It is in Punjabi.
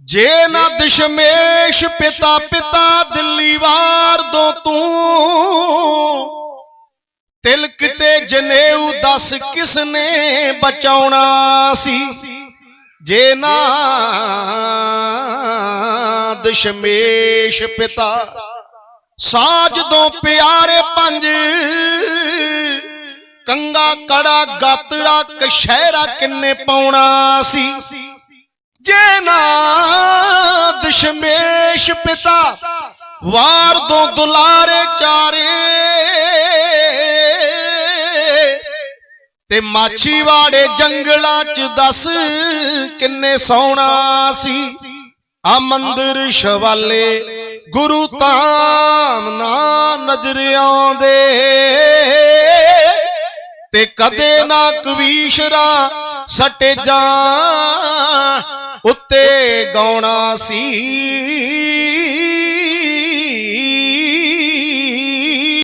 ਜੇ ਨਾ ਦਸ਼ਮੇਸ਼ ਪਿਤਾ ਪਿਤਾ ਦਿੱਲੀ ਵਾਰ ਦੋ ਤੂੰ। ਤਿਲਕ ਤੇ ਜਨੇਊ ਦੱਸ ਕਿਸ ਨੇ ਬਚਾਉਣਾ ਸੀ? ਜੇ ਨਾ ਦਸ਼ਮੇਸ਼ ਪਿਤਾ। ਸਾਜ ਦੋ ਪਿਆਰੇ ਪੰਜ। ਕੰਗਾ ਕੜਾ ਗਾਤਰਾ ਕਸ਼ਹਿਰਾ ਕਿੰਨੇ ਪਾਉਣਾ ਸੀ? ਜੇ ਨਾ ਦਸ਼ਮੇਸ਼ ਪਿਤਾ ਵਾਰ ਦੋ ਦੁਲਾਰੇ ਚਾਰੇ ਤੇ ਮਾਛੀ ਵਾੜੇ ਜੰਗਲਾਂ ਚ ਦੱਸ ਕਿੰਨੇ ਸੋਹਣਾ ਸੀ। ਆ ਮੰਦਰ ਸ਼ਵਾਲੇ ਗੁਰੂ ਧਾਮ ਨਾ ਨਜ਼ਰ ਆਉਂਦੇ। ਤੇ ਕਦੇ ਨਾ ਕਵੀਸ਼ਰਾ ਸਟੇ ਜਾ ਗਾਉਣਾ ਸੀ